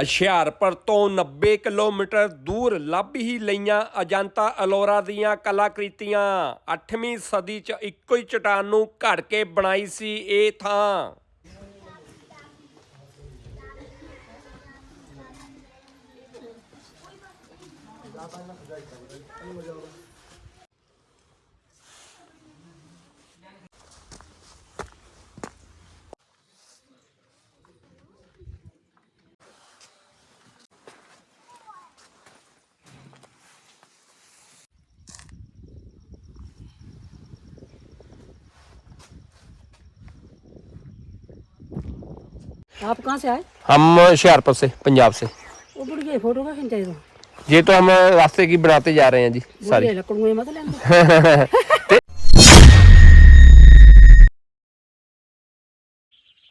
ਹੁਸ਼ਿਆਰਪੁਰ ਤੋਂ 90 ਕਿਲੋਮੀਟਰ ਦੂਰ ਲੱਭ ਹੀ ਲਈਆਂ ਅਜੰਤਾ ਅਲੋਰਾ ਦੀਆਂ ਕਲਾਕ੍ਰਿਤੀਆਂ। 8ਵੀਂ ਸਦੀ 'ਚ ਇੱਕੋ ਹੀ ਚਟਾਨ ਨੂੰ ਘੜ ਕੇ ਬਣਾਈ ਸੀ ਇਹ ਥਾਂ। आप कहाँ से आए हम हुशियारपुर से पंजाब से वो बुढ़ गए फोटो का खींचा तो ये तो हम रास्ते की बनाते जा रहे हैं जी बुढ़ गए लकड़ में मत लेंगे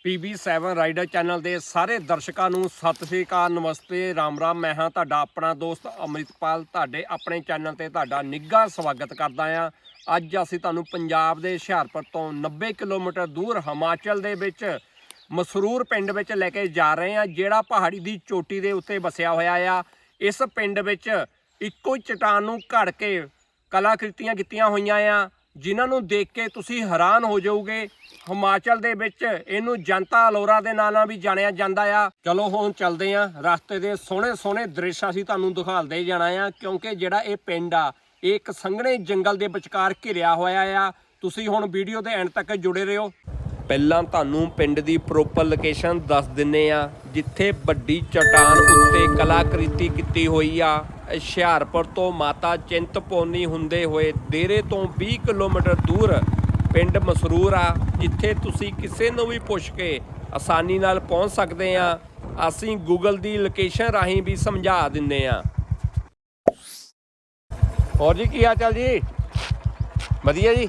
PB7 ਰਾਈਡਰ ਚੈਨਲ ਦੇ ਸਾਰੇ ਦਰਸ਼ਕਾਂ ਨੂੰ ਸਤਿ ਸ੍ਰੀ ਅਕਾਲ ਨਮਸਤੇ ਰਾਮ ਰਾਮ ਮੈਂ ਹਾਂ ਤੁਹਾਡਾ ਆਪਣਾ ਦੋਸਤ ਅਮਰਿਤਪਾਲ ਤੁਹਾਡੇ ਆਪਣੇ ਚੈਨਲ ਤੇ ਤੁਹਾਡਾ ਨਿੱਘਾ ਸਵਾਗਤ ਕਰਦਾ ਹਾਂ ਅੱਜ ਅਸੀਂ ਤੁਹਾਨੂੰ ਪੰਜਾਬ ਦੇ ਹੁਸ਼ਿਆਰਪੁਰ ਤੋਂ 90 ਕਿਲੋਮੀਟਰ ਦੂਰ ਹਿਮਾਚਲ ਦੇ ਵਿੱਚ ਮਸਰੂਰ ਪਿੰਡ ਵਿੱਚ ਲੈ ਕੇ ਜਾ ਰਹੇ ਹਾਂ, ਜਿਹੜਾ ਪਹਾੜੀ ਦੀ ਚੋਟੀ ਦੇ ਉੱਤੇ ਵਸਿਆ ਹੋਇਆ ਆ। ਇਸ ਪਿੰਡ ਵਿੱਚ ਇੱਕੋ ਹੀ ਚਟਾਨ ਨੂੰ ਘੜ ਕੇ ਕਲਾਕ੍ਰਿਤੀਆਂ ਕੀਤੀਆਂ ਹੋਈਆਂ ਆ, ਜਿਨ੍ਹਾਂ ਨੂੰ ਦੇਖ ਕੇ ਤੁਸੀਂ ਹੈਰਾਨ ਹੋ ਜਾਓਗੇ। ਹਿਮਾਚਲ ਦੇ ਵਿੱਚ ਇਹਨੂੰ ਜਨਤਾ ਅਲੋਰਾ ਦੇ ਨਾਂ ਨਾਲ ਵੀ ਜਾਣਿਆ ਜਾਂਦਾ ਆ। ਚਲੋ ਹੁਣ ਚੱਲਦੇ ਆ ਰਸਤੇ ਦੇ ਸੋਹਣੇ ਸੋਹਣੇ ਦ੍ਰਿਸ਼ ਅਸੀਂ ਤੁਹਾਨੂੰ ਦਿਖਾਲਦੇ ਜਾਣਾ ਆ, ਕਿਉਂਕਿ ਜਿਹੜਾ ਇਹ ਪਿੰਡ ਆ, ਇਹ ਇੱਕ ਸੰਘਣੇ ਜੰਗਲ ਦੇ ਵਿਚਕਾਰ ਘਿਰਿਆ ਹੋਇਆ ਆ। ਤੁਸੀਂ ਹੁਣ ਵੀਡੀਓ ਦੇ ਐਂਡ ਤੱਕ ਜੁੜੇ ਰਹੋ। ਪਹਿਲਾਂ ਤੁਹਾਨੂੰ ਪਿੰਡ ਦੀ ਪ੍ਰੋਪਰ ਲੋਕੇਸ਼ਨ ਦੱਸ ਦਿੰਨੇ ਆ, ਜਿੱਥੇ ਵੱਡੀ ਚਟਾਨ ਉੱਤੇ ਕਲਾਕ੍ਰਿਤੀ ਕੀਤੀ ਹੋਈ ਆ। ਹੁਸ਼ਿਆਰਪੁਰ ਤੋਂ ਮਾਤਾ ਚਿੰਤਪੋਨੀ ਹੁੰਦੇ ਹੋਏ ਦੇਰੇ ਤੋਂ 20 ਕਿਲੋਮੀਟਰ ਦੂਰ ਪਿੰਡ ਮਸਰੂਰ ਆ, ਜਿੱਥੇ ਤੁਸੀਂ ਕਿਸੇ ਨੂੰ ਵੀ ਪੁੱਛ ਕੇ ਆਸਾਨੀ ਨਾਲ ਪਹੁੰਚ ਸਕਦੇ ਆ। ਅਸੀਂ ਗੂਗਲ ਦੀ ਲੋਕੇਸ਼ਨ ਰਾਹੀਂ ਵੀ ਸਮਝਾ ਦਿੰਨੇ ਆ। ਹੋਰ ਜੀ, ਕੀ ਹਾਲ ਚਾਲ ਜੀ? ਵਧੀਆ ਜੀ?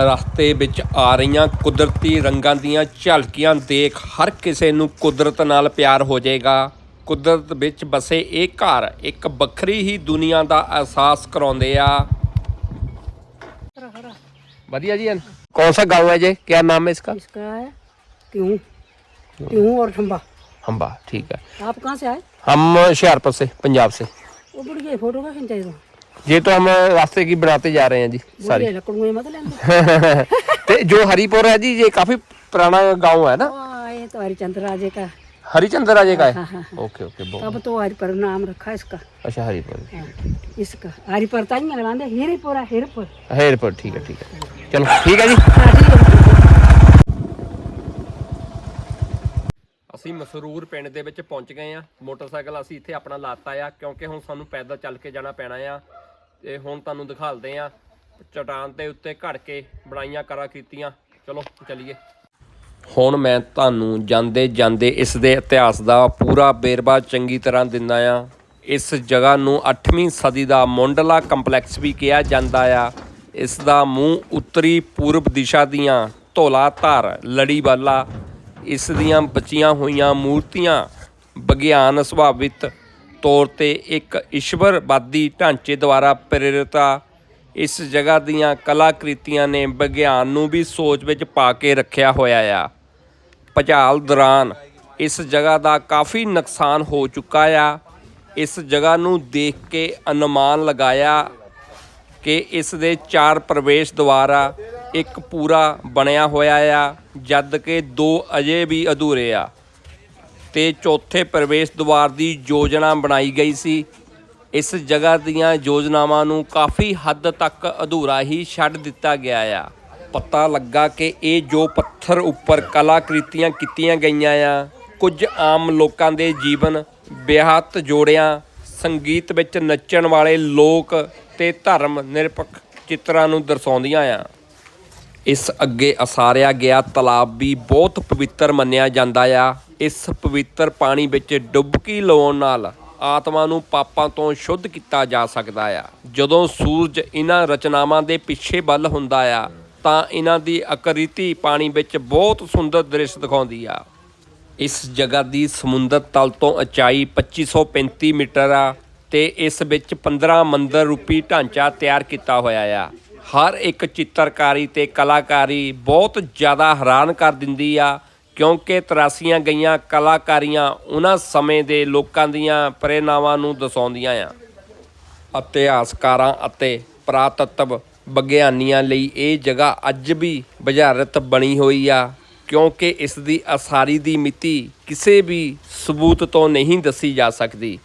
ਰਸਤੇ ਵਿੱਚ ਆ ਰਹੀਆਂ ਕੁਦਰਤੀ ਰੰਗਾਂ ਦੀਆਂ ਝਲਕੀਆਂ ਦੇਖ ਹਰ ਕਿਸੇ ਨੂੰ ਕੁਦਰਤ ਨਾਲ ਪਿਆਰ ਹੋ ਜਾਏਗਾ ਕੁਦਰਤ ਵਿੱਚ ਬਸੇ ਇਹ ਘਰ ਇੱਕ ਵੱਖਰੀ ਹੀ ਦੁਨੀਆ ਦਾ ਅਹਿਸਾਸ ਕਰਾਉਂਦੇ ਆ बढ़िया जी कौन सा गांव है जी क्या नाम है इसका इसका है क्यों क्यों और ठम्बा हम्बा ठीक है आप कहाँ से आए हम हुशियारपुर से पंजाब से वो बुढ़ गए फोटो का खींचा तो ये तो हम रास्ते की बनाते जा रहे हैं जी बुढ़ सारी गए लकड़ में मत लेंगे ते जो हरिपुर है जी ये काफी पुराना गांव है ना हाँ, ये तो हरिचंद्र राजे का हरिचंद्र राजे का हाँ, है हाँ, ओके ओके बहुत तब तो हरिपर नाम रखा इसका अच्छा हरिपुर हाँ, इसका हरिपर ताई अगलांदे हीरेपुर है हीरेपुर हरिपुर ठीक है ठीक है चलो ठीक है जी हाँ ठीक है ਅਸੀਂ ਮਸਰੂਰ ਪਿੰਡ ਦੇ ਵਿੱਚ ਪਹੁੰਚ ਗਏ ਆ ਮੋਟਰਸਾਈਕਲ ਅਸੀਂ ਇੱਥੇ ਆਪਣਾ ਲਾਤਾ ਆ ਕਿਉਂਕਿ ਹੁਣ ਸਾਨੂੰ ਪੈਦਲ ਚੱਲ ਕੇ ਜਾਣਾ ਪੈਣਾ ਆ ਤੇ ਹੁਣ ਤੁਹਾਨੂੰ ਦਿਖਾਲਦੇ ਆ ਚਟਾਨ ਦੇ ਉੱਤੇ ਘੜ ਕੇ ਬਣਾਈਆਂ ਕਰਾ ਕੀਤੀਆਂ। ਚਲੋ ਚਲੀਏ। ਹੁਣ ਮੈਂ ਤੁਹਾਨੂੰ ਜਾਂਦੇ ਜਾਂਦੇ ਇਸ ਦੇ ਇਤਿਹਾਸ ਦਾ ਪੂਰਾ ਬੇਰਬਾ ਚੰਗੀ ਤਰ੍ਹਾਂ ਦਿੰਦਾ ਆ। ਇਸ ਜਗ੍ਹਾ ਨੂੰ 8ਵੀਂ ਸਦੀ ਦਾ ਮੁੰਡਲਾ ਕੰਪਲੈਕਸ ਵੀ ਕਿਹਾ ਜਾਂਦਾ ਆ। ਇਸ ਦਾ ਮੂੰਹ ਉੱਤਰੀ ਪੂਰਬ ਦਿਸ਼ਾ ਦੀਆਂ ਧੌਲਾ ਧਾਰ, ਲੜੀ ਵਾਲਾ, ਇਸ ਦੀਆਂ ਬਚੀਆਂ ਹੋਈਆਂ ਮੂਰਤੀਆਂ, ਵਿਗਿਆਨ ਸੁਭਾਵਿਤ ਤੌਰ ਤੇ ਇੱਕ ਈਸ਼ਵਰਵਾਦੀ ਢਾਂਚੇ ਦੁਆਰਾ ਪ੍ਰੇਰਿਤ ਆ। ਇਸ ਜਗ੍ਹਾ ਦੀਆਂ ਕਲਾਕ੍ਰਿਤੀਆਂ ਨੇ ਵਿਗਿਆਨ ਨੂੰ ਵੀ ਸੋਚ ਵਿੱਚ ਪਾ ਕੇ ਰੱਖਿਆ ਹੋਇਆ ਆ। ਭਜਾਲ ਦੌਰਾਨ ਇਸ ਜਗ੍ਹਾ ਦਾ ਕਾਫੀ ਨੁਕਸਾਨ ਹੋ ਚੁੱਕਾ ਆ। ਇਸ ਜਗ੍ਹਾ ਨੂੰ ਦੇਖ ਕੇ ਅਨੁਮਾਨ ਲਗਾਇਆ ਕਿ ਇਸ ਦੇ ਚਾਰ ਪ੍ਰਵੇਸ਼ ਦੁਆਰਾ ਇੱਕ ਪੂਰਾ ਬਣਿਆ ਹੋਇਆ ਆ, ਜਦ ਕਿ ਦੋ ਅਜੇ ਵੀ ਅਧੂਰੇ ਆ। ਤੇ ਚੌਥੇ ਪ੍ਰਵੇਸ਼ ਦੁਆਰ ਦੀ ਯੋਜਨਾ ਬਣਾਈ ਗਈ ਸੀ। ਇਸ ਜਗ੍ਹਾ ਦੀਆਂ ਯੋਜਨਾਵਾਂ ਨੂੰ ਕਾਫੀ ਹੱਦ ਤੱਕ ਅਧੂਰਾ ਹੀ ਛੱਡ ਦਿੱਤਾ ਗਿਆ ਆ। ਪਤਾ ਲੱਗਾ ਕਿ ਇਹ ਜੋ ਪੱਥਰ ਉੱਪਰ ਕਲਾਕ੍ਰਿਤੀਆਂ ਕੀਤੀਆਂ ਗਈਆਂ ਆ, ਕੁਝ ਆਮ ਲੋਕਾਂ ਦੇ ਜੀਵਨ, ਵਿਆਹਤ ਜੋੜਿਆਂ, ਸੰਗੀਤ ਵਿੱਚ ਨੱਚਣ ਵਾਲੇ ਲੋਕ ਤੇ ਧਰਮ ਨਿਰਪੱਖ ਚਿੱਤਰਾਂ ਨੂੰ ਦਰਸਾਉਂਦੀਆਂ ਆ। ਇਸ ਅੱਗੇ ਅਸਾਰਿਆ ਗਿਆ ਤਲਾਬ ਵੀ ਬਹੁਤ ਪਵਿੱਤਰ ਮੰਨਿਆ ਜਾਂਦਾ ਆ। ਇਸ ਪਵਿੱਤਰ ਪਾਣੀ ਵਿੱਚ ਡੁੱਬਕੀ ਲਾਉਣ ਨਾਲ ਆਤਮਾ ਨੂੰ ਪਾਪਾਂ ਤੋਂ ਸ਼ੁੱਧ ਕੀਤਾ ਜਾ ਸਕਦਾ ਆ। ਜਦੋਂ ਸੂਰਜ ਇਹਨਾਂ ਰਚਨਾਵਾਂ ਦੇ ਪਿੱਛੇ ਵੱਲ ਹੁੰਦਾ ਆ, ਤਾਂ ਇਹਨਾਂ ਦੀ ਅਕ੍ਰਿਤੀ ਪਾਣੀ ਵਿੱਚ ਬਹੁਤ ਸੁੰਦਰ ਦ੍ਰਿਸ਼ ਦਿਖਾਉਂਦੀ ਆ। ਇਸ ਜਗ੍ਹਾ ਦੀ ਸਮੁੰਦਰ ਤਲ ਤੋਂ ਉਚਾਈ 2535 ਮੀਟਰ ਆ ਤੇ ਇਸ ਵਿੱਚ 15 ਮੰਦਰ ਰੂਪੀ ਢਾਂਚਾ ਤਿਆਰ ਕੀਤਾ ਹੋਇਆ ਆ। ਹਰ ਇੱਕ ਚਿੱਤਰਕਾਰੀ ਤੇ ਕਲਾਕਾਰੀ ਬਹੁਤ ਜ਼ਿਆਦਾ ਹੈਰਾਨ ਕਰ ਦਿੰਦੀ ਆ ਕਿਉਂਕਿ ਤਰਾਸੀਆਂ ਗਈਆਂ ਕਲਾਕਾਰੀਆਂ ਉਹਨਾਂ ਸਮੇਂ ਦੇ ਲੋਕਾਂ ਦੀਆਂ ਪ੍ਰੇਰਨਾਵਾਂ ਨੂੰ ਦਰਸਾਉਂਦੀਆਂ ਆ। ਇਤਿਹਾਸਕਾਰਾਂ ਅਤੇ ਪੁਰਾਤੱਤਵ ਵਿਗਿਆਨੀਆਂ ਲਈ ਇਹ ਜਗ੍ਹਾ ਅੱਜ ਵੀ ਬੁਝਾਰਤ ਬਣੀ ਹੋਈ ਆ, ਕਿਉਂਕਿ ਇਸ ਦੀ ਅਸਾਰੀ ਦੀ ਮਿਤੀ ਕਿਸੇ ਵੀ ਸਬੂਤ ਤੋਂ ਨਹੀਂ ਦੱਸੀ ਜਾ ਸਕਦੀ।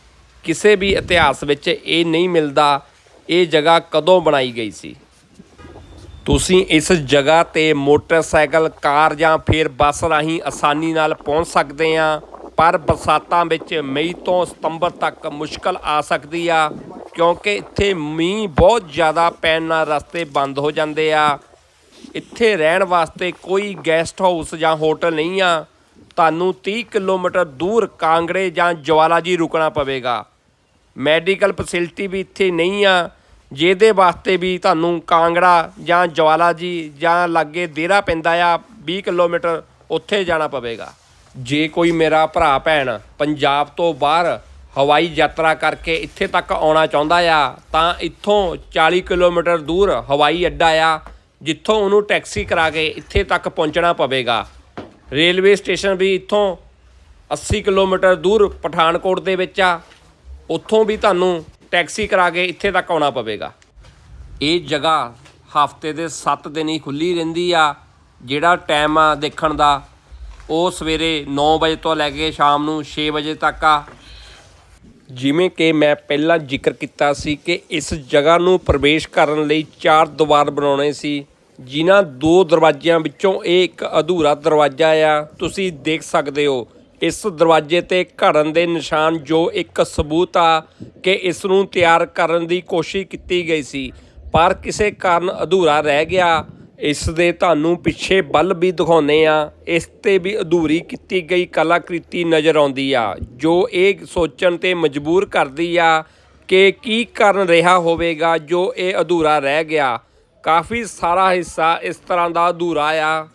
ਕਿਸੇ ਵੀ ਇਤਿਹਾਸ ਵਿੱਚ ਇਹ ਨਹੀਂ ਮਿਲਦਾ, ਇਹ ਜਗ੍ਹਾ ਕਦੋਂ ਬਣਾਈ ਗਈ ਸੀ? ਤੁਸੀਂ ਇਸ ਜਗ੍ਹਾ ਤੇ ਮੋਟਰਸਾਈਕਲ, ਕਾਰ ਜਾਂ ਫਿਰ ਬੱਸ ਰਾਹੀਂ ਆਸਾਨੀ ਨਾਲ ਪਹੁੰਚ ਸਕਦੇ ਆ, ਪਰ ਬਰਸਾਤਾਂ ਵਿੱਚ ਮਈ ਤੋਂ ਸਤੰਬਰ ਤੱਕ ਮੁਸ਼ਕਲ ਆ ਸਕਦੀ ਆ, ਕਿਉਂਕਿ ਇੱਥੇ ਮੀਂਹ ਬਹੁਤ ਜ਼ਿਆਦਾ ਪੈਣ ਨਾਲ ਰਸਤੇ ਬੰਦ ਹੋ ਜਾਂਦੇ ਆ। ਇੱਥੇ ਰਹਿਣ ਵਾਸਤੇ ਕੋਈ ਗੈਸਟ ਹਾਊਸ ਜਾਂ ਹੋਟਲ ਨਹੀਂ ਆ। ਤੁਹਾਨੂੰ 30 ਕਿਲੋਮੀਟਰ ਦੂਰ ਕਾਂਗੜੇ ਜਾਂ ਜਵਾਲਾ ਜੀ ਰੁਕਣਾ ਪਵੇਗਾ। ਮੈਡੀਕਲ ਫੈਸਿਲਿਟੀ ਵੀ ਇੱਥੇ ਨਹੀਂ ਆ। ਜਿਹਦੇ ਵਾਸਤੇ ਵੀ ਤੁਹਾਨੂੰ ਕਾਂਗੜਾ ਜਾਂ ਜਵਾਲਾ ਜੀ ਜਾਂ ਲਾਗੇ ਦੇਰਾ ਪੈਂਦਾ ਆ 20 ਕਿਲੋਮੀਟਰ ਉੱਥੇ ਜਾਣਾ ਪਵੇਗਾ। ਜੇ ਕੋਈ ਮੇਰਾ ਭਰਾ ਭੈਣ ਪੰਜਾਬ ਤੋਂ ਬਾਹਰ ਹਵਾਈ ਯਾਤਰਾ ਕਰਕੇ ਇੱਥੇ ਤੱਕ ਆਉਣਾ ਚਾਹੁੰਦਾ ਆ, ਤਾਂ ਇੱਥੋਂ 40 ਕਿਲੋਮੀਟਰ ਦੂਰ ਹਵਾਈ ਅੱਡਾ ਆ, ਜਿੱਥੋਂ ਉਹਨੂੰ ਟੈਕਸੀ ਕਰਾ ਕੇ ਇੱਥੇ ਤੱਕ ਪਹੁੰਚਣਾ ਪਵੇਗਾ। ਰੇਲਵੇ ਸਟੇਸ਼ਨ ਵੀ ਇੱਥੋਂ 80 ਕਿਲੋਮੀਟਰ ਦੂਰ ਪਠਾਨਕੋਟ ਦੇ ਵਿੱਚ ਆ, ਉੱਥੋਂ ਵੀ ਤੁਹਾਨੂੰ ਟੈਕਸੀ ਕਰਾ ਕੇ ਇੱਥੇ ਤੱਕ ਆਉਣਾ ਪਵੇਗਾ। ਇਹ ਜਗ੍ਹਾ ਹਫ਼ਤੇ ਦੇ 7 ਦਿਨ ਹੀ ਖੁੱਲੀ ਰਹਿੰਦੀ ਆ। ਜਿਹੜਾ ਟਾਈਮ ਆ ਦੇਖਣ ਦਾ, ਉਹ ਸਵੇਰੇ 9 ਵਜੇ ਤੋਂ ਲੈ ਕੇ ਸ਼ਾਮ ਨੂੰ 6 ਵਜੇ ਤੱਕ ਆ। ਜਿਵੇਂ ਕਿ ਮੈਂ ਪਹਿਲਾਂ ਜ਼ਿਕਰ ਕੀਤਾ ਸੀ ਕਿ ਇਸ ਜਗ੍ਹਾ ਨੂੰ ਪ੍ਰਵੇਸ਼ ਕਰਨ ਲਈ ਚਾਰ ਦੀਵਾਰ ਬਣਾਉਣੇ ਸੀ, ਜਿਨ੍ਹਾਂ ਦੋ ਦਰਵਾਜ਼ਿਆਂ ਵਿੱਚੋਂ ਇਹ ਇੱਕ ਅਧੂਰਾ ਦਰਵਾਜ਼ਾ ਆ। ਤੁਸੀਂ ਦੇਖ ਸਕਦੇ ਹੋ ਇਸ ਦਰਵਾਜ਼ੇ ਤੇ ਘੜਨ ਦੇ ਨਿਸ਼ਾਨ ਜੋ ਇੱਕ ਸਬੂਤ ਆ ਕਿ ਇਸ ਨੂੰ ਤਿਆਰ ਕਰਨ ਦੀ ਕੋਸ਼ਿਸ਼ ਕੀਤੀ ਗਈ ਸੀ। ਪਰ ਕਿਸੇ ਕਾਰਨ ਅਧੂਰਾ ਰਹਿ ਗਿਆ। ਇਸ ਦੇ ਤੁਹਾਨੂੰ ਪਿੱਛੇ ਬਲ ਵੀ ਦਿਖਾਉਨੇ ਆ ਇਸ ਤੇ ਵੀ ਅਧੂਰੀ ਕੀਤੀ ਗਈ ਕਲਾਕ੍ਰਿਤੀ ਨਜ਼ਰ ਆਉਂਦੀ ਆ, ਜੋ ਇਹ ਸੋਚਣ ਤੇ ਮਜਬੂਰ ਕਰਦੀ ਆ ਕਿ ਕੀ ਕਾਰਨ ਰਿਹਾ ਹੋਵੇਗਾ ਜੋ ਇਹ ਅਧੂਰਾ ਰਹਿ ਗਿਆ। ਕਾਫੀ ਸਾਰਾ ਹਿੱਸਾ ਇਸ ਤਰ੍ਹਾਂ ਦਾ ਅਧੂਰਾ ਆ।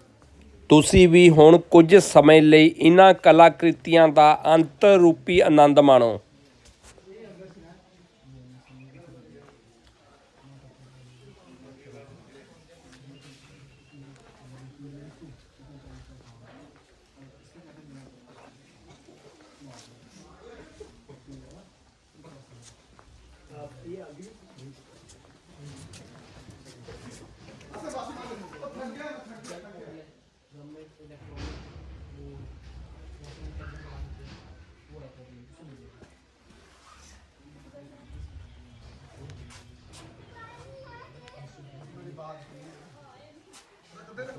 ਤੁਸੀਂ ਵੀ ਹੁਣ ਕੁਝ ਸਮੇਂ ਲਈ ਇਹਨਾਂ ਕਲਾਕ੍ਰਿਤੀਆਂ ਦਾ ਅੰਤਰ ਰੂਪੀ ਆਨੰਦ ਮਾਣੋ। Thank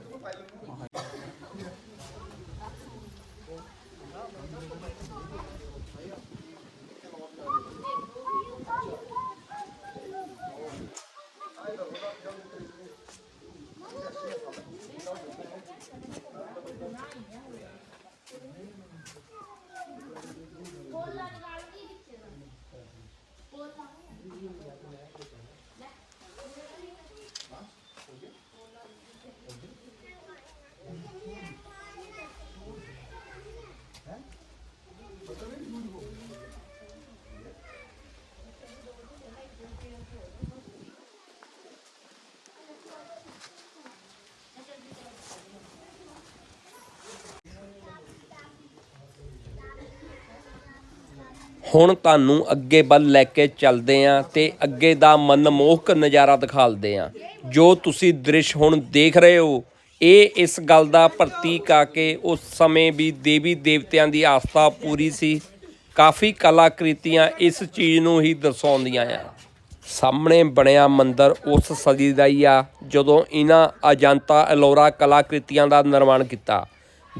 you. ਹੁਣ ਤੁਹਾਨੂੰ ਅੱਗੇ ਵੱਲ ਲੈ ਕੇ ਚੱਲਦੇ ਆਂ ਤੇ ਅੱਗੇ ਦਾ ਮਨਮੋਹਕ ਨਜ਼ਾਰਾ ਦਿਖਾਲਦੇ ਆਂ। ਜੋ ਤੁਸੀਂ ਦ੍ਰਿਸ਼ ਹੁਣ ਦੇਖ ਰਹੇ ਹੋ, ਇਹ ਇਸ ਗੱਲ ਦਾ ਪ੍ਰਤੀਕ ਆ ਕਿ ਉਸ ਸਮੇਂ ਵੀ ਦੇਵੀ ਦੇਵਤਿਆਂ ਦੀ ਆਸਥਾ ਪੂਰੀ ਸੀ। ਕਾਫੀ ਕਲਾਕ੍ਰਿਤੀਆਂ ਇਸ ਚੀਜ਼ ਨੂੰ ਹੀ ਦਰਸਾਉਂਦੀਆਂ ਆ। ਸਾਹਮਣੇ ਬਣਿਆ ਮੰਦਰ ਉਸ ਸਦੀ ਦਾ ਹੀ ਆ, ਜਦੋਂ ਇਹਨਾਂ ਅਜੰਤਾ ਅਲੋਰਾ ਕਲਾਕ੍ਰਿਤੀਆਂ ਦਾ ਨਿਰਮਾਣ ਕੀਤਾ।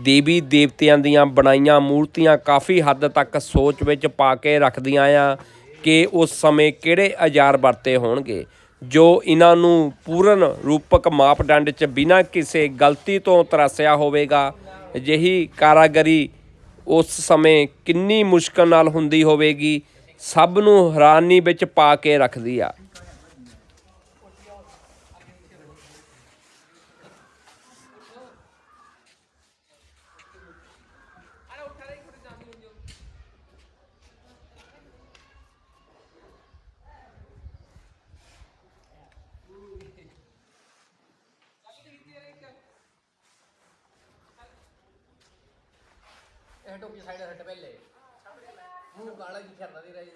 ਦੇਵੀ ਦੇਵਤਿਆਂ ਦੀਆਂ ਬਣਾਈਆਂ ਮੂਰਤੀਆਂ ਕਾਫੀ ਹੱਦ ਤੱਕ ਸੋਚ ਵਿੱਚ ਪਾ ਕੇ ਰੱਖਦੀਆਂ ਆ ਕਿ ਉਸ ਸਮੇਂ ਕਿਹੜੇ ਔਜ਼ਾਰ ਵਰਤੇ ਹੋਣਗੇ, ਜੋ ਇਹਨਾਂ ਨੂੰ ਪੂਰਨ ਰੂਪਕ ਮਾਪਦੰਡ 'ਚ ਬਿਨਾਂ ਕਿਸੇ ਗਲਤੀ ਤੋਂ ਤਰਾਸਿਆ ਹੋਵੇਗਾ। ਅਜਿਹੀ ਕਾਰਾਗਰੀ ਉਸ ਸਮੇਂ ਕਿੰਨੀ ਮੁਸ਼ਕਲ ਨਾਲ ਹੁੰਦੀ ਹੋਵੇਗੀ, ਸਭ ਨੂੰ ਹੈਰਾਨੀ ਵਿੱਚ ਪਾ ਕੇ ਰੱਖਦੀ ਆ। ਇਹ ਟੋਪੀ ਸਾਈਡ ਹਟ ਪਹਿਲੇ। ਮੂੰਹ ਕਾਲਾ ਕੀ ਕਰਦਾ ਦੀ ਰਹੀ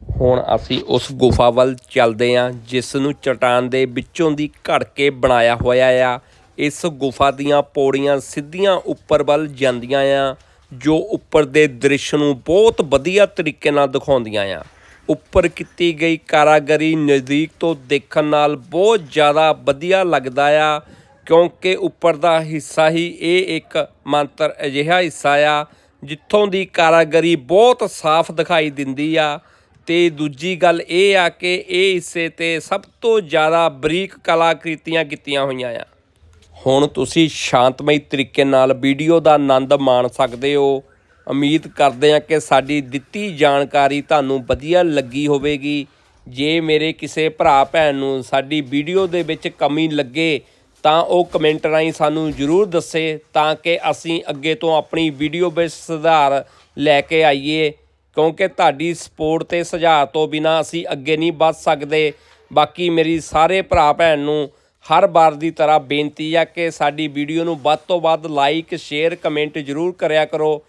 ਹੁਣ ਅਸੀਂ ਉਸ ਗੁਫਾ ਵੱਲ ਚੱਲਦੇ ਹਾਂ ਜਿਸ ਨੂੰ ਚਟਾਨ ਦੇ ਵਿੱਚੋਂ ਦੀ ਘੜ ਕੇ ਬਣਾਇਆ ਹੋਇਆ ਆ। ਇਸ ਗੁਫਾ ਦੀਆਂ ਪੌੜੀਆਂ ਸਿੱਧੀਆਂ ਉੱਪਰ ਵੱਲ ਜਾਂਦੀਆਂ ਆ, ਜੋ ਉੱਪਰ ਦੇ ਦ੍ਰਿਸ਼ ਨੂੰ ਬਹੁਤ ਵਧੀਆ ਤਰੀਕੇ ਨਾਲ ਦਿਖਾਉਂਦੀਆਂ ਆ। ਉੱਪਰ ਕੀਤੀ ਗਈ ਕਾਰਾਗਰੀ ਨਜ਼ਦੀਕ ਤੋਂ ਦੇਖਣ ਨਾਲ ਬਹੁਤ ਜ਼ਿਆਦਾ ਵਧੀਆ ਲੱਗਦਾ ਆ, ਕਿਉਂਕਿ ਉੱਪਰ ਦਾ ਹਿੱਸਾ ਹੀ ਇਹ ਇੱਕ ਮੰਤਰ ਅਜਿਹਾ ਹਿੱਸਾ ਆ, ਜਿੱਥੋਂ ਦੀ ਕਾਰਾਗਰੀ ਬਹੁਤ ਸਾਫ਼ ਦਿਖਾਈ ਦਿੰਦੀ ਆ। ਤੇ ਦੂਜੀ ਗੱਲ ਇਹ ਆ ਕਿ ਇਹ ਹਿੱਸੇ ਤੇ ਸਭ ਤੋਂ ਜ਼ਿਆਦਾ ਬਰੀਕ ਕਲਾਕ੍ਰਿਤੀਆਂ ਕੀਤੀਆਂ ਹੋਈਆਂ ਆ। ਹੁਣ ਤੁਸੀਂ ਸ਼ਾਂਤਮਈ ਤਰੀਕੇ ਨਾਲ ਵੀਡੀਓ ਦਾ ਆਨੰਦ ਮਾਣ ਸਕਦੇ ਹੋ। ਉਮੀਦ ਕਰਦੇ ਹਾਂ ਕਿ ਸਾਡੀ ਦਿੱਤੀ ਜਾਣਕਾਰੀ ਤੁਹਾਨੂੰ ਵਧੀਆ ਲੱਗੀ ਹੋਵੇਗੀ। ਜੇ ਮੇਰੇ ਕਿਸੇ ਭਰਾ ਭੈਣ ਨੂੰ ਸਾਡੀ ਵੀਡੀਓ ਦੇ ਵਿੱਚ ਕਮੀ ਲੱਗੇ, ਤਾਂ ਉਹ ਕਮੈਂਟ ਰਾਹੀਂ ਸਾਨੂੰ ਜ਼ਰੂਰ ਦੱਸੇ ਤਾਂ ਕਿ ਅਸੀਂ ਅੱਗੇ ਤੋਂ ਆਪਣੀ ਵੀਡੀਓ ਵਿੱਚ ਸੁਧਾਰ ਲੈ ਕੇ ਆਈਏ। ਕਿਉਂਕਿ ਤੁਹਾਡੀ ਸਪੋਰਟ ਤੇ ਸੁਝਾਅ ਤੋਂ ਬਿਨਾ ਅਸੀਂ ਅੱਗੇ ਨਹੀਂ ਵੱਧ ਸਕਦੇ। ਬਾਕੀ ਮੇਰੀ ਸਾਰੇ ਭਰਾ ਭੈਣ ਨੂੰ ਹਰ ਵਾਰ ਦੀ ਤਰ੍ਹਾਂ ਬੇਨਤੀ ਆ ਕਿ ਸਾਡੀ ਵੀਡੀਓ ਨੂੰ ਵੱਧ ਤੋਂ ਵੱਧ ਲਾਈਕ, ਸ਼ੇਅਰ, ਕਮੈਂਟ ਜ਼ਰੂਰ ਕਰਿਆ ਕਰੋ।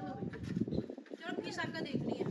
चलो फीस आपका देख लिया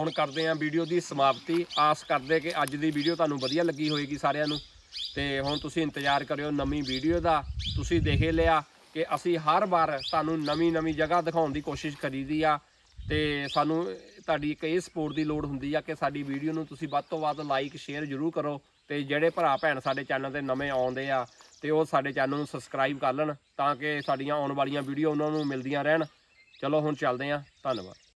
ਹੁਣ ਕਰਦੇ ਆਂ ਵੀਡੀਓ ਦੀ ਸਮਾਪਤੀ। ਆਸ ਕਰਦੇ ਕਿ ਅੱਜ ਦੀ ਵੀਡੀਓ ਤੁਹਾਨੂੰ ਵਧੀਆ ਲੱਗੀ ਹੋਏਗੀ ਸਾਰਿਆਂ ਨੂੰ। ਤੇ ਹੁਣ ਤੁਸੀਂ ਇੰਤਜ਼ਾਰ ਕਰਿਓ ਨਵੀਂ ਵੀਡੀਓ ਦਾ। ਤੁਸੀਂ ਦੇਖ ਲਿਆ ਕਿ ਅਸੀਂ ਹਰ ਵਾਰ ਤੁਹਾਨੂੰ ਨਵੀਂ ਨਵੀਂ ਜਗ੍ਹਾ ਦਿਖਾਉਣ ਦੀ ਕੋਸ਼ਿਸ਼ ਕਰੀਦੀ ਆ। ਤੇ ਸਾਨੂੰ ਤੁਹਾਡੀ ਇੱਕ ਇਹ ਸਪੋਰਟ ਦੀ ਲੋੜ ਹੁੰਦੀ ਆ ਕਿ ਸਾਡੀ ਵੀਡੀਓ ਨੂੰ ਤੁਸੀਂ ਵੱਧ ਤੋਂ ਵੱਧ ਲਾਈਕ ਸ਼ੇਅਰ ਜ਼ਰੂਰ ਕਰੋ। ਤੇ ਜਿਹੜੇ ਭਰਾ ਭੈਣ ਸਾਡੇ ਚੈਨਲ ਤੇ ਨਵੇਂ ਆਉਂਦੇ ਆ, ਤੇ ਉਹ ਸਾਡੇ ਚੈਨਲ ਨੂੰ ਸਬਸਕ੍ਰਾਈਬ ਕਰ ਲੈਣ ਤਾਂ ਕਿ ਸਾਡੀਆਂ ਆਉਣ ਵਾਲੀਆਂ ਵੀਡੀਓ ਉਹਨਾਂ ਨੂੰ ਮਿਲਦੀਆਂ ਰਹਿਣ। ਚਲੋ ਹੁਣ ਚੱਲਦੇ ਆਂ। ਧੰਨਵਾਦ।